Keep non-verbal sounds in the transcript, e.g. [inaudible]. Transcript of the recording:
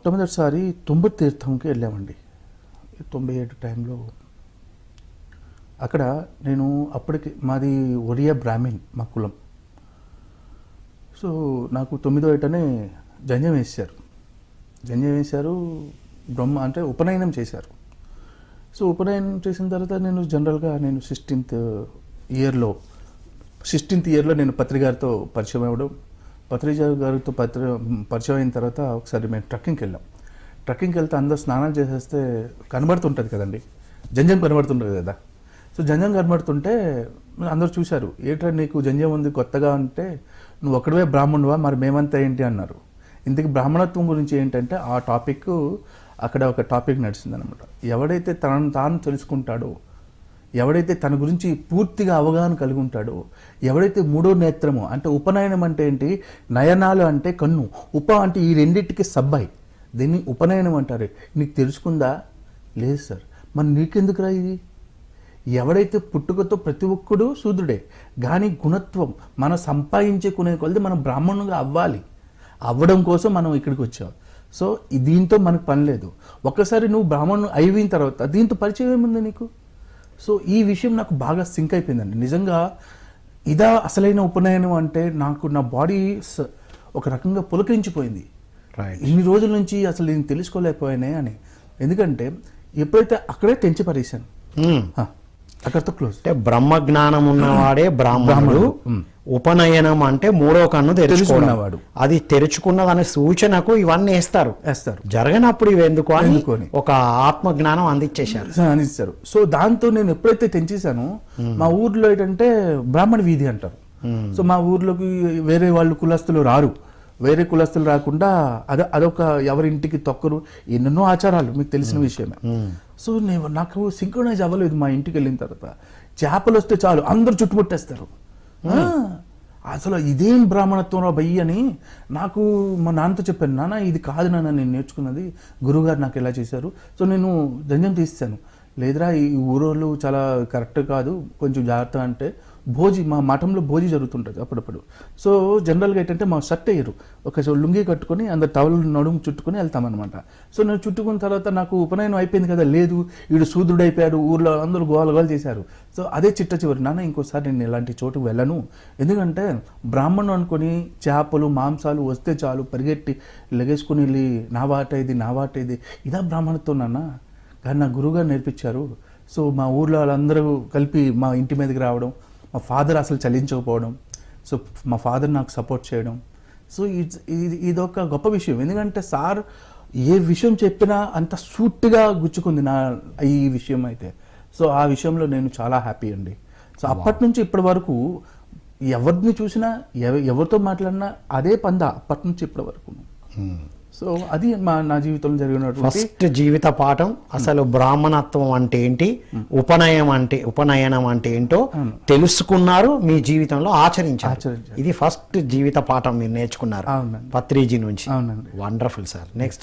మొట్టమొదటిసారి తుంబ తీర్థంకి వెళ్ళామండి తొంభై ఏడు టైంలో. అక్కడ నేను అప్పటికి మాది ఒరియా బ్రాహ్మిన్ మా కులం. సో నాకు తొమ్మిదో ఏటనే జంజం వేశారు. జంజం వేశారు బ్రహ్మ అంటే ఉపనయనం చేశారు. సో ఉపనయనం చేసిన తర్వాత నేను జనరల్గా నేను సిక్స్టీన్త్ ఇయర్లో సిక్స్టీన్త్ ఇయర్లో నేను పత్రికారితో పరిచయం అవ్వడం పత్రిజా గారితో పత్రి పరిచయం అయిన తర్వాత ఒకసారి మేము ట్రక్కింగ్కి వెళ్ళాం. ట్రక్కింగ్కి వెళ్తే అందరూ స్నానాలు చేసేస్తే కనబడుతుంటుంది కదండి. జంజం కనబడుతుంటుంది కదా. సో జంజం కనబడుతుంటే అందరూ చూశారు ఏట్రా నీకు జంజం ఉంది కొత్తగా అంటే నువ్వు ఒక్కడవే బ్రాహ్మణువా? మరి మేమంతా ఏంటి? అన్నారు. ఇంతకు బ్రాహ్మణత్వం గురించి ఏంటంటే ఆ టాపిక్ అక్కడ ఒక టాపిక్ నడిచిందనమాట. ఎవడైతే తనను తాను తెలుసుకుంటాడో ఎవడైతే తన గురించి పూర్తిగా అవగాహన కలిగి ఉంటాడో ఎవడైతే మూడో నేత్రము అంటే ఉపనయనం అంటే ఏంటి? నయనాలు అంటే కన్ను. ఉప అంటే ఈ రెండింటికి సబ్బాయి. దీన్ని ఉపనయనం అంటారు. నీకు తెలుసుకుందా? లేదు సార్. మరి నీకెందుకురా ఇది? ఎవడైతే పుట్టుకతో ప్రతి ఒక్కడు శూద్రుడే కానీ గుణత్వం మనం సంపాదించుకునే కొలది మనం బ్రాహ్మణుగా అవ్వాలి. అవ్వడం కోసం మనం ఇక్కడికి వచ్చాం. సో దీంతో మనకు పని లేదు. ఒక్కసారి నువ్వు బ్రాహ్మణు అయిపోయిన తర్వాత దీంతో పరిచయం ఏముంది నీకు? సో ఈ విషయం నాకు బాగా సింక్ అయిపోయిందండి. నిజంగా ఇదా అసలైన ఉపనయనం అంటే నాకు నా బాడీ ఒక రకంగా పులకరించిపోయింది. ఇన్ని రోజుల నుంచి అసలు నేను తెలుసుకోలేకపోయానే అని. ఎందుకంటే ఎప్పుడైతే అక్కడే తెంచి పడేశాను ఆ, అక్కడితో క్లోజ్ అంటే బ్రహ్మ జ్ఞానం ఉన్నవాడే [clears throat] బ్రాహ్మణుడు. ఉపనయనం అంటే మూడో కన్ను తెరుచుకున్నవాడు. అది తెరుచుకున్నదనే సూచనకు ఇవన్నీ వేస్తారు. వేస్తారు. జరగనప్పుడు ఇవి ఎందుకు అని ఎందుకు అని. ఒక ఆత్మ జ్ఞానం అందించేశారు. అని ఇస్తారు సో దాంతో నేను ఎప్పుడైతే తెంచేశానో మా ఊర్లో ఏంటంటే బ్రాహ్మణ వీధి అంటారు. సో మా ఊర్లోకి వేరే వాళ్ళు కులస్తులు రారు. వేరే కులస్తులు రాకుండా అద అదొక ఎవరింటికి తొక్కరు. ఎన్నెన్నో ఆచారాలు మీకు తెలిసిన విషయమే. సో నేను నాకు సింక్రనైజ్ అవ్వలేదు మా ఇంటికి వెళ్ళిన తర్వాత. చేపలు వస్తే చాలు అందరూ చుట్టుముట్టేస్తారు. అసలు ఇదేం బ్రాహ్మణత్వం రా బయ్యి అని నాకు మా నాన్నతో చెప్పాను నాన్న ఇది కాదు నాన్న నేను నేర్చుకున్నది. గురువుగారు నాకు ఎలా చేశారు. సో నేను దంజం తీస్తాను. లేదురా ఈ ఊరోళ్ళు చాలా కరెక్ట్ కాదు. కొంచెం జాగ్రత్త అంటే భోజి మా మఠంలో భోజి జరుగుతుంటుంది అప్పుడప్పుడు. సో జనరల్గా ఏంటంటే మా షర్ట్ వేయరు. ఒక లుంగి కట్టుకొని అందరు టవల్ నడుము చుట్టుకొని వెళ్తామన్నమాట. సో నేను చుట్టుకున్న తర్వాత నాకు ఉపనయనం అయిపోయింది కదా లేదు వీడు శూద్రుడు అయిపోయాడు ఊర్లో అందరూ గోల గోల చేశారు. సో అదే చిట్ట చివరి. నాన్న ఇంకోసారి నేను ఇలాంటి చోటుకు వెళ్ళను. ఎందుకంటే బ్రాహ్మణం అనుకొని చేపలు మాంసాలు వస్తే చాలు పరిగెట్టి లెగేసుకుని వెళ్ళి నా వాట ఇది నా వాట ఇది. ఇదా బ్రాహ్మణతో నాన్న. కానీ నా గురువుగారు నేర్పించారు. సో మా ఊర్లో వాళ్ళందరూ కలిపి మా ఇంటి మీదకి రావడం మా ఫాదర్ అసలు చలించకపోవడం సో మా ఫాదర్ నాకు సపోర్ట్ చేయడం. సో ఇట్స్ ఇది ఇదొక గొప్ప విషయం. ఎందుకంటే సార్ ఏ విషయం చెప్పినా అంత సూట్గా గుచ్చుకుంది నా ఈ విషయం అయితే. సో ఆ విషయంలో నేను చాలా హ్యాపీ అండి. సో అప్పటి నుంచి ఇప్పటి వరకు ఎవరిని చూసినా ఎవ- ఎవరితో మాట్లాడినా అదే పంద అప్పటి నుంచి ఇప్పటి వరకు. సో అది మా నా జీవితంలో జరిగినటువంటి ఫస్ట్ జీవిత పాఠం అసలు బ్రాహ్మణత్వం అంటే ఏంటి? ఉపనయనం అంటే ఉపనయనం అంటే ఏంటో తెలుసుకున్నారు మీ జీవితంలో ఆచరించారు. ఇది ఫస్ట్ జీవిత పాఠం మీరు నేర్చుకున్నారు. పత్రిజీ నుంచి. Wonderful sir. నెక్స్ట్